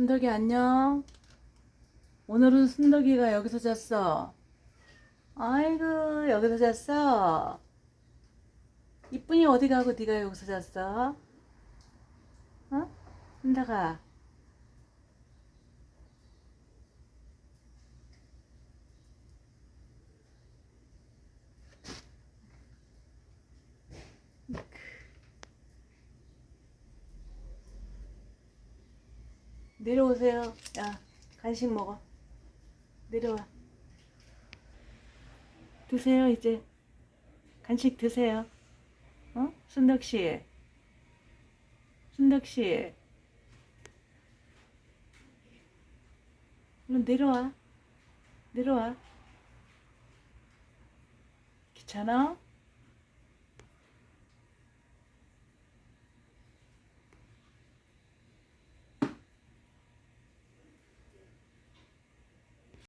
순덕이 안녕. 오늘은 순덕이가 여기서 잤어. 아이고 여기서 잤어. 이쁜이 어디 가고 네가 여기서 잤어? 어? 순덕아. 내려오세요. 야, 간식 먹어. 내려와. 드세요, 이제. 간식 드세요. 어? 순덕 씨. 순덕 씨. 얼른 내려와. 내려와. 귀찮아?